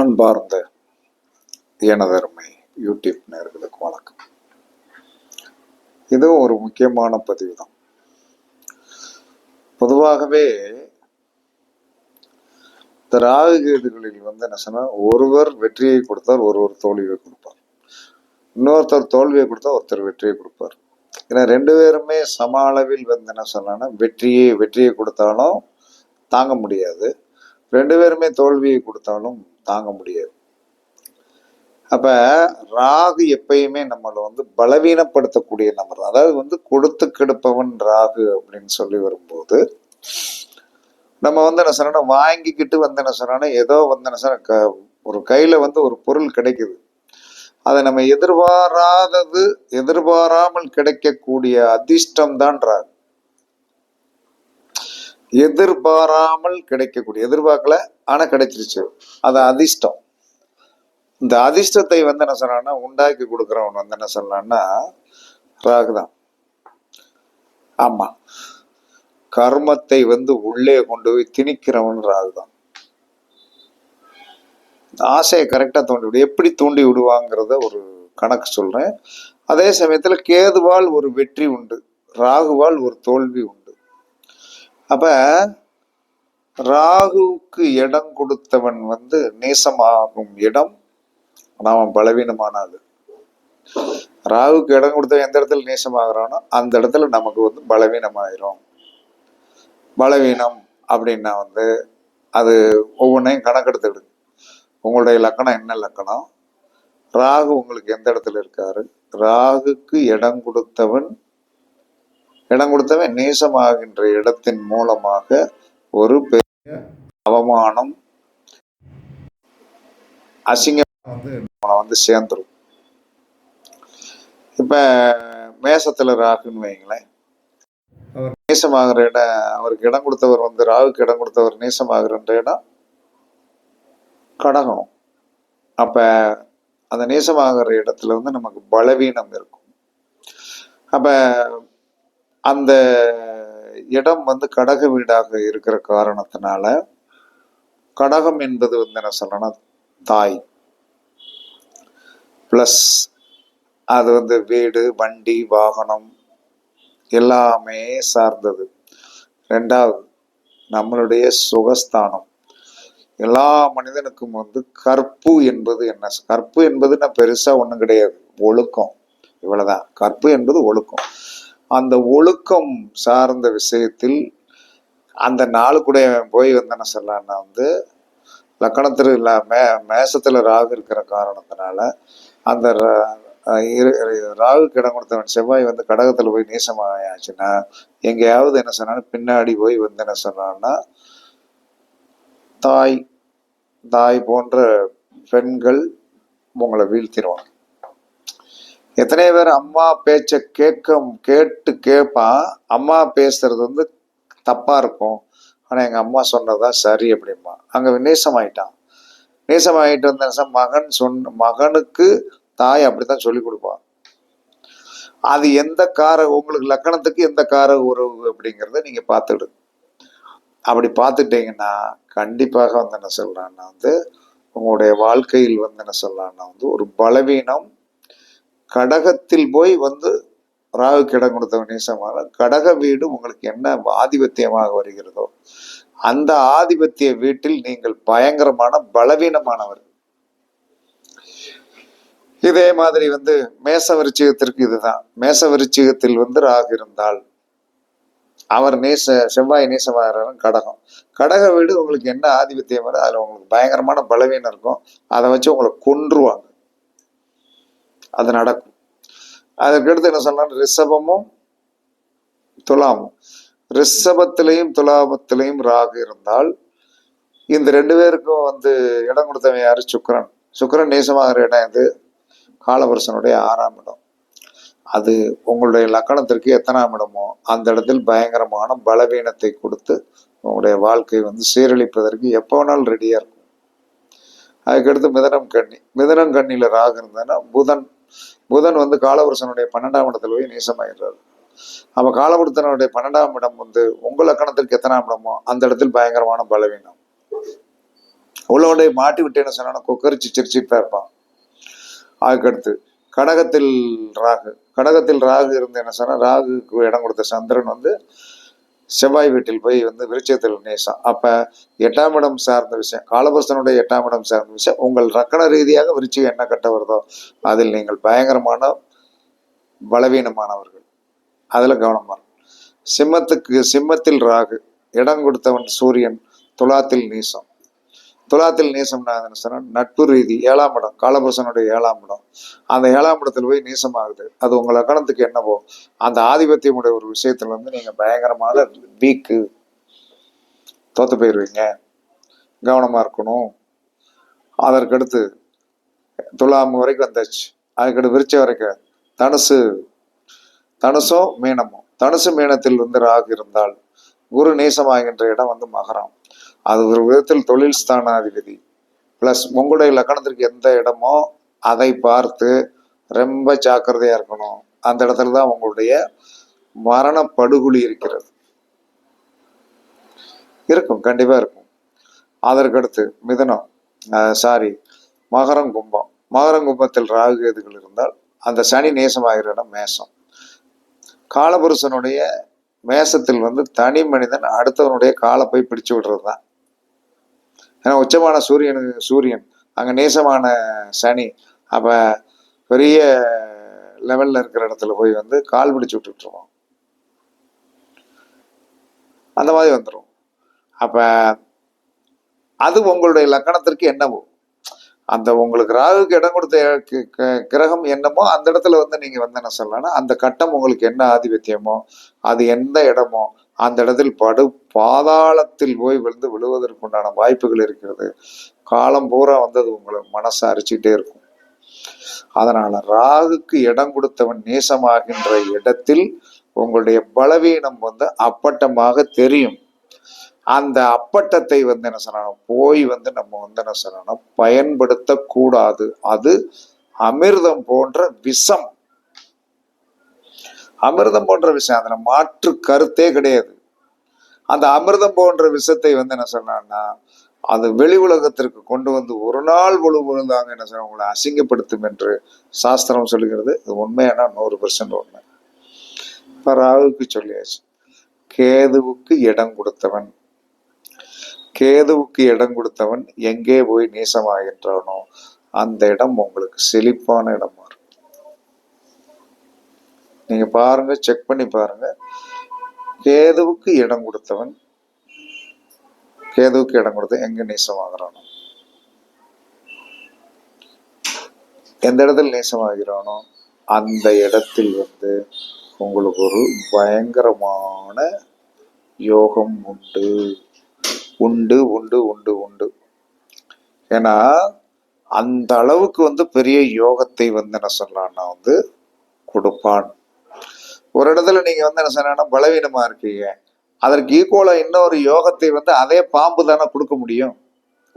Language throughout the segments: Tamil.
அன்பார்ந்த எனதருமை யூடியூப் நேர்களுக்கு வணக்கம். இதுவும் ஒரு முக்கியமான பதிவு தான் பொதுவாகவே இந்த ராகு கேதுகளில் வந்து என்ன சொன்னால் ஒருவர் வெற்றியை கொடுத்தார் ஒருவர் தோல்வியை கொடுப்பார். இன்னொருத்தர் தோல்வியை கொடுத்தா ஒருத்தர் வெற்றியை கொடுப்பார். ஏன்னா ரெண்டு பேருமே சம அளவில் வந்து என்ன சொன்னா வெற்றியை வெற்றியை கொடுத்தாலும் தாங்க முடியாது. ரெண்டு பேருமே தோல்வியை கொடுத்தாலும் தாங்க முடியாது. அப்ப ராகு எப்பயுமே நம்மளை வந்து பலவீனப்படுத்தக்கூடிய நம்பர் அதாவது வந்து கொடுத்து கெடுப்பவன் ராகு அப்படின்னு சொல்லி வரும்போது நம்ம வந்து என்ன சொன்னா வாங்கிக்கிட்டு வந்து என்ன சொன்னா ஏதோ வந்து என்ன சொன்ன க- ஒரு கையில வந்து ஒரு பொருள் கிடைக்குது. அதை நம்ம எதிர்பாராதது எதிர்பாராமல் கிடைக்கக்கூடிய அதிர்ஷ்டம் தான் ராகு. எதிர்பாராமல் கிடைக்கக்கூடிய எதிர்பார்க்கல ஆனா கிடைச்சிருச்சு. அது அதிர்ஷ்டம். இந்த அதிர்ஷ்டத்தை வந்து என்ன சொன்னான்னா உண்டாக்கி கொடுக்குறவன் வந்து என்ன சொன்னான்னா ராகுதான். ஆமா. கர்மத்தை வந்து உள்ளே கொண்டு போய் திணிக்கிறவன் ராகுதான். ஆசையை கரெக்டா தூண்டி விடு. எப்படி தூண்டி விடுவாங்கிறத ஒரு கணக்கு சொல்றேன். அதே சமயத்துல கேதுவால் ஒரு வெற்றி உண்டு. ராகுவால் ஒரு தோல்வி உண்டு. அப்ப ராகுவுக்கு இடம் கொடுத்தவன் வந்து நேசமாகும் இடம் அவன் பலவீனமானது. ராகுக்கு இடம் கொடுத்தவன் எந்த இடத்துல நேசமாகறானோ அந்த இடத்துல நமக்கு வந்து பலவீனமாயிரும். பலவீனம் அப்படின்னா வந்து அது ஒவ்வொன்றையும் கணக்கெடுத்துக்கிடுங்க உங்களுடைய லக்கணம் என்ன லக்கணம்? ராகு உங்களுக்கு எந்த இடத்துல இருக்காரு? ராகுக்கு இடம் கொடுத்தவன் இடம் கொடுத்தவன் நேசமாகின்ற இடத்தின் மூலமாக ஒரு பெரிய அவமானம் அசிங்கம் வந்து நம்மளை வந்து சேர்ந்துரும். இப்ப மேசத்துல ராகுன்னு வைங்களேன் அவர் நேசமாகிற இடம் அவருக்கு இடம் கொடுத்தவர் வந்து ராகுக்கு இடம் கொடுத்தவர் நேசமாகிற இடம் கடகம். அப்ப அந்த நேசமாகிற இடத்துல வந்து நமக்கு பலவீனம் இருக்கும். அப்ப அந்த இடம் வந்து கடக வீடாக இருக்கிற காரணத்தினால கடகம் என்பது வந்து என்ன சொல்லணும் தாய். ப்ளஸ் அது வந்து வீடு வண்டி வாகனம் எல்லாமே சார்ந்தது. ரெண்டாவது நம்மளுடைய சுகஸ்தானம். எல்லா மனிதனுக்கும் வந்து கற்பு என்பது என்ன? கற்பு என்பது நான் பெருசா ஒன்றும் கிடையாது. ஒழுக்கம். இவ்வளவுதான். கற்பு என்பது ஒழுக்கம். அந்த ஒழுக்கம் சார்ந்த விஷயத்தில் அந்த நாளுக்குடைய போய் வந்து என்ன வந்து லக்கணத்தில் இல்லாமல் மே ராகு இருக்கிற காரணத்தினால அந்த ராகு அஹ் இரு- கொடுத்தவன் செவ்வாய் வந்து கடகத்தில் போய் நேசமாயாச்சுன்னா எங்கேயாவது என்ன சொன்னாலும் பின்னாடி போய் வந்து என்ன சொன்னான்னா தாய் தாய் போன்ற பெண்கள் உங்களை வீழ்த்திடுவாங்க. எத்தனையோ பேர் அம்மா பேச்ச கேட்க கேட்டு கேட்பான் அம்மா பேசுறது வந்து தப்பா இருக்கும். ஆனா எங்க அம்மா சொன்னதுதான் சரி அப்படிமா அங்க நேசமாயிட்டான் நேசமாயிட்டு வந்த மகன் சொன்ன மகனுக்கு தாய் அப்படித்தான் சொல்லி கொடுப்பான் அது எந்த கார உங்களுக்கு லக்கணத்துக்கு எந்த கார உறவு அப்படிங்கிறத நீங்க பார்த்துடு. அப்படி பார்த்துட்டீங்கன்னா கண்டிப்பாக வந்து என்ன சொல்றான்னா வந்து உங்களுடைய வாழ்க்கையில் வந்து என்ன சொல்லலாம்னா வந்து ஒரு பலவீனம் கடகத்தில் போய் வந்து ராகுக்கு இடம் கொடுத்த நேசமாக கடக வீடு உங்களுக்கு என்ன ஆதிபத்தியமாக வருகிறதோ அந்த ஆதிபத்திய வீட்டில் நீங்கள் பயங்கரமான பலவீனமானவர். இதே மாதிரி வந்து மேச விருச்சிகத்திற்கு இதுதான். மேச விருச்சிகத்தில் வந்து ராகு இருந்தால் அவர் நேச செவ்வாய் நேசமாகிறாரும் கடகம். கடக வீடு உங்களுக்கு என்ன ஆதிபத்தியம் வருது அதில் உங்களுக்கு பயங்கரமான பலவீனம் இருக்கும். அதை வச்சு உங்களை கொன்றுவாங்க. அது நடக்கும். அதற்கடுத்து என்ன சொன்னா ரிஷபமும் துலாமும். ரிஷபத்திலையும் துலாமத்திலையும் ராகு இருந்தால் இந்த ரெண்டு பேருக்கும் வந்து இடம் கொடுத்தவன் யாரு? சுக்கிரன். சுக்கரன் நேசமாகிற இடம் இது காலபுருஷனுடைய ஆறாம் இடம். அது உங்களுடைய லக்கணத்திற்கு எத்தனாம் இடமோ அந்த இடத்தில் பயங்கரமான பலவீனத்தை கொடுத்து உங்களுடைய வாழ்க்கை வந்து சீரழிப்பதற்கு எப்போ வேணாலும் ரெடியா இருக்கும். அதுக்கடுத்து மிதனம் கண்ணி மிதனம் கண்ணியில் ராகு இருந்ததுன்னா புதன் புதன் வந்து காலபுருஷனுடைய பன்னெண்டாம் இடத்துல போய் நேசமாயிடுறாரு. அப்ப காலபுருத்தனுடைய பன்னெண்டாம் இடம் வந்து உங்க லக்கணத்திற்கு எத்தனாம் இடமோ அந்த இடத்தில் பயங்கரமான பலவீனம். இன்னொன்றை மாட்டி விட்டேன்னு சொன்னா கொக்கரிச்சு சிரிச்சிட்டு தான் இருப்பான். அதுக்கடுத்து கடகத்தில் ராகு. கடகத்தில் ராகு இருந்து என்ன சொன்னா ராகுக்கு இடம் கொடுத்த சந்திரன் வந்து செவ்வாய் வீட்டில் போய் வந்து விருச்சத்தில் நேசம். அப்போ எட்டாம் இடம் சார்ந்த விஷயம் காலபுருஷனுடைய எட்டாம் இடம் சார்ந்த விஷயம் உங்கள் ரக்கண ரீதியாக விருச்சிகம் என்ன கட்ட வருதோ அதில் நீங்கள் பயங்கரமான பலவீனமானவர்கள். அதில் கவனமாக இருக்கணும். சிம்மத்துக்கு சிம்மத்தில் ராகு இடம் கொடுத்தவன் சூரியன் துலாத்தில் நீசம். துலாத்தில் நீசம்னா என்ன நட்பு ரீதி ஏழாம் இடம் காலபுருஷனுடைய ஏழாம் இடம். அந்த ஏழாம் இடத்துல போய் நீசமாகுது. அது உங்கள் லக்கணத்துக்கு என்னவோ அந்த ஆதிபத்தியமுடைய ஒரு விஷயத்துல வந்து நீங்கள் பயங்கரமான வீக்கு தோத்து போயிடுவீங்க கவனமா இருக்கணும். அதற்கடுத்து துலாம் வரைக்கும் வந்தாச்சு. அதுக்கடுத்து விரிச்ச வரைக்கும் தனுசு தனுசோ மீனமும் தனுசு மீனத்தில் வந்து ராகு இருந்தால் குரு நேசமாகின்ற இடம் வந்து மகரம். அது ஒரு விதத்தில் தொழில் ஸ்தானாதிபதி. ப்ளஸ் உங்களுடைய லக்கணத்திற்கு எந்த இடமோ அதை பார்த்து ரொம்ப ஜாக்கிரதையாக இருக்கணும். அந்த இடத்துல தான் உங்களுடைய மரண படுகொலி இருக்கிறது. இருக்கும் கண்டிப்பாக இருக்கும். அதற்கடுத்து மிதனம் சாரி மகரம் கும்பம். மகரம் கும்பத்தில் ராகு கேதுகள் இருந்தால் அந்த சனி நேசமாகிற இடம் மேசம். காலபுருஷனுடைய மேசத்தில் வந்து தனி மனிதன் அடுத்தவனுடைய காலை போய் பிடிச்சு விடுறது தான் ஏன்னா உச்சமான சூரியனுக்கு சூரியன் அங்கே நேசமான சனி. அப்போ பெரிய லெவலில் இருக்கிற இடத்துல போய் வந்து கால் பிடிச்சி விட்டுட்ருவோம். அந்த மாதிரி வந்துடும் அப்போ அது உங்களுடைய லக்கணத்திற்கு என்னவோ? அந்த உங்களுக்கு ராகுக்கு இடம் கொடுத்த கி- க- கிரகம் என்னமோ அந்த இடத்துல வந்து நீங்க வந்து என்ன சொல்லலாம்னா அந்த கட்டம் உங்களுக்கு என்ன ஆதிபத்தியமோ அது எந்த இடமோ அந்த இடத்தில் படு பாதாளத்தில் போய் விழுந்து விழுவதற்குண்டான வாய்ப்புகள் இருக்கிறது. காலம் பூரா வந்து அது உங்களை மனசை அரிச்சுக்கிட்டே இருக்கும். அதனால ராகுக்கு இடம் கொடுத்தவன் நேசமாகின்ற இடத்தில் உங்களுடைய பலவீனம் வந்து அப்பட்டமாக தெரியும். அந்த அப்பட்டத்தை வந்து என்ன சொல்லணும் போய் வந்து நம்ம வந்து என்ன சொல்லணும் பயன்படுத்தக்கூடாது அது அமிர்தம் போன்ற விஷம். அமிர்தம் போன்ற விஷயம் அதுல மாற்று கருத்தே கிடையாது. அந்த அமிர்தம் போன்ற விஷத்தை வந்து என்ன சொன்னான்னா அது வெளி உலகத்திற்கு கொண்டு வந்து ஒரு நாள் முழுவதும் முழுதாங்க என்ன சொல்ல உங்களை அசிங்கப்படுத்தும் என்று சாஸ்திரம் சொல்லுகிறது. இது உண்மையானா? நூறு பெர்சன்ட் உண்மை. இப்ப ராகுக்கு சொல்லியாச்சு கேதுவுக்கு இடம் கொடுத்தவன். கேதுவுக்கு இடம் கொடுத்தவன் எங்கே போய் நேசமாகின்றானோ அந்த இடம் உங்களுக்கு செழிப்பான இடமா இருக்கும். நீங்க பாருங்க செக் பண்ணி பாருங்க. கேதுவுக்கு இடம் கொடுத்தவன் கேதுவுக்கு இடம் கொடுத்த எங்க நேசமாகிறானோ? எந்த இடத்துல நேசமாகிறானோ? அந்த இடத்தில் வந்து உங்களுக்கு ஒரு பயங்கரமான யோகம் உண்டு. உண்டு உண்டு உண்டு உண்டு. ஏன்னா அந்த அளவுக்கு வந்து பெரிய யோகத்தை வந்து என்ன சொல்லலாம்னா வந்து கொடுப்பான். ஒரு இடத்துல நீங்க வந்து என்ன சொன்னா பலவீனமா இருக்கீங்க. அதற்கு ஈக்குவலா இன்னொரு யோகத்தை வந்து அதே பாம்பு தானே கொடுக்க முடியும்.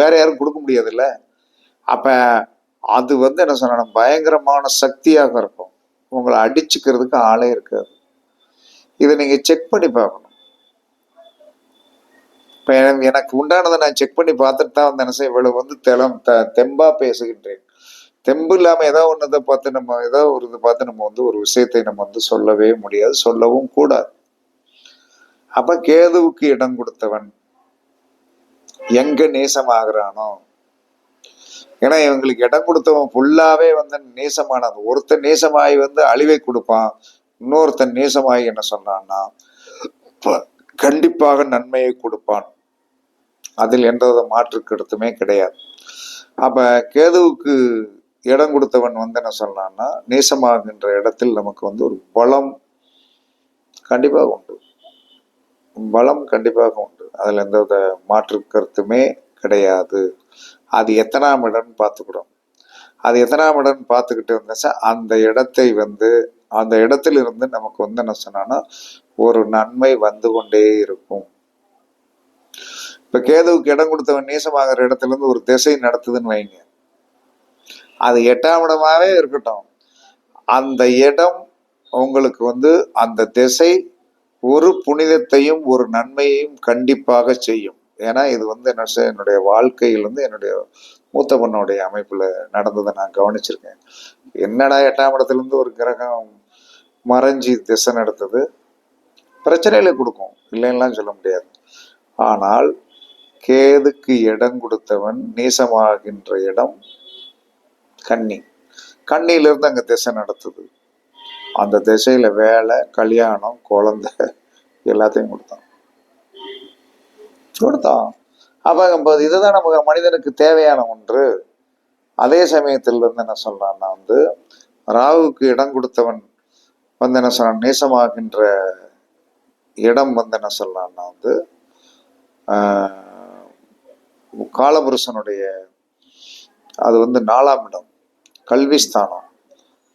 வேற யாரும் கொடுக்க முடியாதுல்ல. அப்ப அது வந்து என்ன சொன்னா பயங்கரமான சக்தியாக இருக்கும். உங்களை அடிச்சுக்கிறதுக்கு ஆளே இருக்காது. இதை நீங்க செக் பண்ணி பார்க்கணும். இப்போ எனக்கு- உண்டானதை நான் செக் பண்ணி பார்த்துட்டு தான் வந்து என்ன இவ்வளவு வந்து தெளம் த- தெம்பா பேசுகின்றேன். தெம்பு இல்லாமல் ஏதோ ஒன்றதை பார்த்து நம்ம ஏதோ ஒரு இதை பார்த்து நம்ம வந்து ஒரு விஷயத்தை நம்ம வந்து சொல்லவே முடியாது சொல்லவும் கூடாது. அப்ப கேதுவுக்கு இடம் கொடுத்தவன் எங்க நேசமாகறானோ? ஏன்னா இவங்களுக்கு இடம் கொடுத்தவன் ஃபுல்லாவே வந்து நேசமானது. ஒருத்தன் நேசமாகி வந்து அழிவை கொடுப்பான் இன்னொருத்தன் நேசமாகி என்ன சொன்னான்னா கண்டிப்பாக நன்மையை கொடுப்பான். அதில் எந்தவித மாற்று கருத்துமே கிடையாது. அப்ப கேதுவுக்கு இடம் கொடுத்தவன் வந்து என்ன சொன்னான்னா நேசமாகின்ற இடத்தில் நமக்கு வந்து ஒரு பலம் கண்டிப்பாக உண்டு. பலம் கண்டிப்பாக உண்டு. அதில் எந்த வித மாற்று கருத்துமே கிடையாது. அது எத்தனாம் இடம்னு பார்த்துக்கிடும் அது எத்தனாம் இடம்னு பார்த்துக்கிட்டு இருந்துச்சா. அந்த இடத்தை வந்து அந்த இடத்துல இருந்து நமக்கு வந்து என்ன சொன்னான்னா ஒரு நன்மை வந்து கொண்டே இருக்கும். இப்ப கேதுவுக்கு இடம் கொடுத்தவன் நேசமாகிற இடத்துல இருந்து ஒரு திசை நடத்துதுன்னு வைங்க. அது எட்டாம் இடமாவே இருக்கட்டும். அந்த இடம் உங்களுக்கு வந்து அந்த திசை ஒரு புனிதத்தையும் ஒரு நன்மையையும் கண்டிப்பாக செய்யும். ஏன்னா இது வந்து என்ன செய்ய- என்னுடைய வாழ்க்கையில் வந்து என்னுடைய மூத்த பொண்ணுடைய அமைப்புல நடந்ததை நான் கவனிச்சிருக்கேன். என்னடா எட்டாம் இடத்துலேருந்து ஒரு கிரகம் மறைஞ்சி திசை நடத்துது? பிரச்சனைகளை கொடுக்கும். இல்லைன்னா சொல்ல முடியாது. ஆனால் கேதுக்கு இடம் கொடுத்தவன் நீசமாகின்ற இடம் கன்னி. கண்ணியிலிருந்து அங்கே திசை நடத்துது. அந்த திசையில வேலை கல்யாணம் குழந்தை எல்லாத்தையும் கொடுத்தான். கொடுத்தான். அப்போ நம்ம இதுதான் நமக்கு மனிதனுக்கு தேவையான ஒன்று. அதே சமயத்தில் வந்து என்ன சொல்றான்னா வந்து ராகுக்கு இடம் கொடுத்தவன் வந்து என்ன சொல்றான் நேசமாகின்ற இடம் வந்து என்ன சொல்றான்னா வந்து ஆஹ், காலபுருஷனுடைய அது வந்து நாலாம் இடம் கல்வி ஸ்தானம்.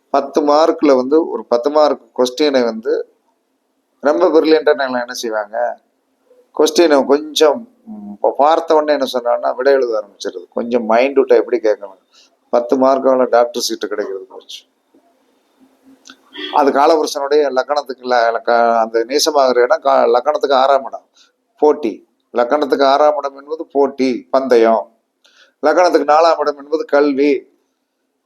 பத்து மார்க்கில் வந்து ஒரு பத்து மார்க் கொஸ்டினை வந்து ரொம்ப பிரில்லியண்டாக என்ன செய்வாங்க? கொஸ்டினை கொஞ்சம் இப்போ பார்த்த உடனே என்ன சொன்னான்னா விடை எழுத ஆரம்பிச்சிருது. கொஞ்சம் மைண்ட் விட்டா எப்படி கேட்கணும்? பத்து மார்க்கால டாக்டர் சீட்டு கிடைக்கிறது போச்சு. அது காலபுருஷனுடைய லக்கணத்துக்கு அந்த நேசமாகிற இடம் கா- லக்கணத்துக்கு ஆறாம் இடம். போட்டி. லக்கணத்துக்கு ஆறாம் இடம் என்பது போட்டி பந்தயம். லக்கணத்துக்கு நாலாம் இடம் என்பது கல்வி.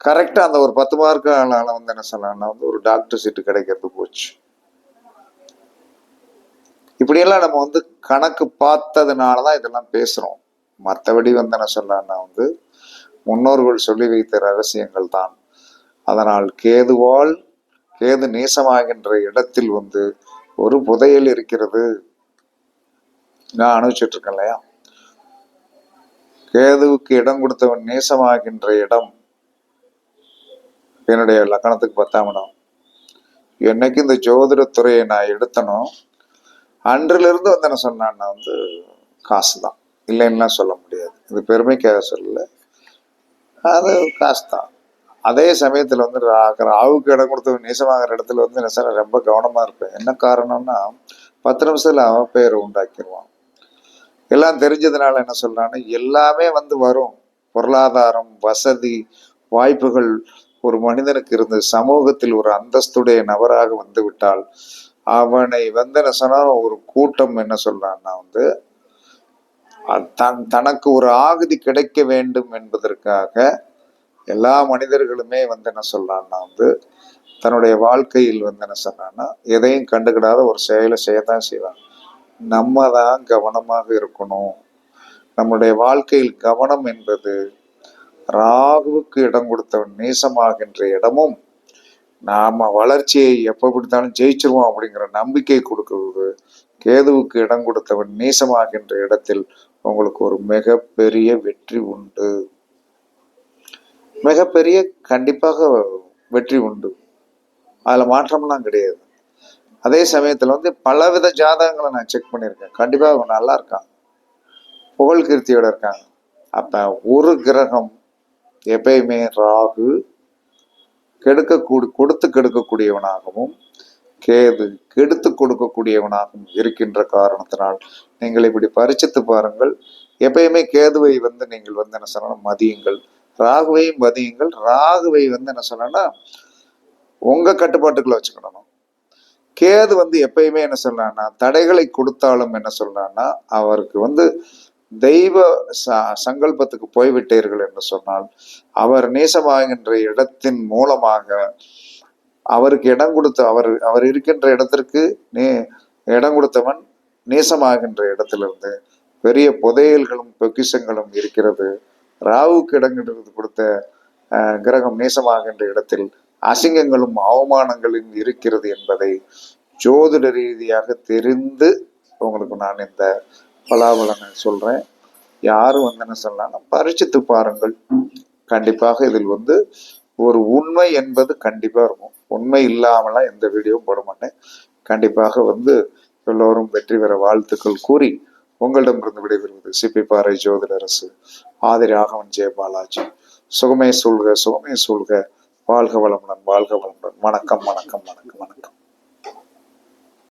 கரெக்டா அந்த ஒரு பத்து மார்க்கால வந்து என்ன சொல்லலாம்னா வந்து ஒரு டாக்டர் சீட்டு கிடைக்கிறது போச்சு. இப்படியெல்லாம் நம்ம வந்து கணக்கு பார்த்ததுனால தான் இதெல்லாம் பேசுறோம். மற்றபடி வந்து என்ன சொல்லலாம்னா வந்து முன்னோர்கள் சொல்லி வைத்த ரகசியங்கள் தான். அதனால் கேதுவால் கேது நேசமாகின்ற இடத்தில் வந்து ஒரு புதையல் இருக்கிறது. நான் அனுபவிச்சுட்டு இருக்கேன் இல்லையா கேதுவுக்கு இடம் கொடுத்தவன் நேசமாகின்ற இடம் என்னுடைய லக்கணத்துக்கு பத்தாம் இடம். என்னைக்கு இந்த ஜோதிடத்துறையை நான் எடுத்தனோ அன்றிலிருந்து வந்து என்ன சொன்னான்னா வந்து காசு தான் இல்லைன்னா சொல்ல முடியாது. இது பெருமைக்காக சொல்லல. அது காசு தான் அதே சமயத்தில் வந்து ரா- ராவுக்கு இடம் கொடுத்த நேசமாகிற இடத்துல வந்து என்ன சார் ரொம்ப கவனமாக இருப்பேன். என்ன காரணம்னா பத்து நிமிஷத்தில் அவன் பேர் உண்டாக்கிடுவான் எல்லாம் தெரிஞ்சதுனால என்ன சொல்றான்னா எல்லாமே வந்து வரும். பொருளாதாரம் வசதி வாய்ப்புகள் ஒரு மனிதனுக்கு இருந்து சமூகத்தில் ஒரு அந்தஸ்துடைய நபராக வந்து விட்டால் அவனை வந்து என்ன சொன்னா ஒரு கூட்டம் என்ன சொல்றான்னா வந்து தன் தனக்கு ஒரு ஆகுதி கிடைக்க வேண்டும் என்பதற்காக எல்லா மனிதர்களுமே வந்து என்ன சொல்றான்னா வந்து தன்னுடைய வாழ்க்கையில் வந்து என்ன சொல்றான்னா எதையும் கண்டுக்கிடாத ஒரு செயலை செய்யத்தான் செய்வாங்க. நம்ம தான் கவனமாக இருக்கணும். நம்முடைய வாழ்க்கையில் கவனம் என்பது ராகுவுக்கு இடம் கொடுத்தவன் நேசமாகின்ற இடமும் நாம வளர்ச்சியை எப்போ கொடுத்தாலும் ஜெயிச்சிருவோம் அப்படிங்கிற நம்பிக்கை கொடுக்கிறது கேதுவுக்கு இடம் கொடுத்தவன் நேசமாகின்ற இடத்தில் உங்களுக்கு ஒரு மிகப்பெரிய வெற்றி உண்டு. மிகப்பெரிய கண்டிப்பாக வெற்றி உண்டு. அதில் மாற்றம்லாம் கிடையாது. அதே சமயத்தில் வந்து பலவித ஜாதகங்களை நான் செக் பண்ணியிருக்கேன். கண்டிப்பாக அவங்க நல்லா இருக்காங்க. புகழ் கீர்த்தியோட இருக்காங்க. அப்போ ஒரு கிரகம் எப்பயுமே ராகு கெடுக்கக்கூடு கொடுத்து கெடுக்கக்கூடியவனாகவும் கேது கெடுத்து கொடுக்கக்கூடியவனாகவும் இருக்கின்ற காரணத்தினால் நீங்கள் இப்படி பரிச்சித்து பாருங்கள். எப்பயுமே கேதுவை வந்து நீங்கள் வந்து என்ன சொல்லணும்? மதியுங்கள். ராகுவையும் மதியுங்கள். ராகுவை வந்து என்ன சொல்லணும்னா உங்கள் கட்டுப்பாட்டுக்குள்ளே வச்சுக்கணும். கேது வந்து எப்பயுமே என்ன சொல்றான்னா தடைகளை கொடுத்தாலும் என்ன சொல்றான்னா அவருக்கு வந்து தெய்வ ச- சங்கல்பத்துக்கு போய்விட்டீர்கள் என்று சொன்னால் அவர் நேசமாகின்ற இடத்தின் மூலமாக அவருக்கு இடம் கொடுத்த அவர் அவர் இருக்கின்ற இடத்திற்கு நே இடம் கொடுத்தவன் நேசமாகின்ற இடத்திலிருந்து பெரிய புதையல்களும் பொக்கிஷங்களும் இருக்கிறது. ராவுக்கு இடம் கொடுத்த கிரகம் நேசமாகின்ற இடத்தில் அசிங்கங்களும் அவமானங்களும் இருக்கிறது என்பதை ஜோதிட ரீதியாக தெரிந்து உங்களுக்கு நான் இந்த பலாபலனை சொல்றேன். யாரும் வந்து என்ன சொல்லலாம் பரிச்சித்து பாருங்கள். கண்டிப்பாக இதில் வந்து ஒரு உண்மை என்பது கண்டிப்பா இருக்கும். உண்மை இல்லாமலாம் எந்த வீடியோவும் போட மாட்டேன். கண்டிப்பாக வந்து எல்லோரும் வெற்றி பெற வாழ்த்துக்கள் கூறி உங்களிடமிருந்து விடைபெறுவது சிப்பி பாறை ஜோதிடரசு ஆதிரி ஆகவன் ஜெயபாலாஜி. சுகமே சொல்க சுகமே சொல்க வாழ்க வளமுடன் வாழ்க வளமுடன். வணக்கம் வணக்கம் வணக்கம் வணக்கம்.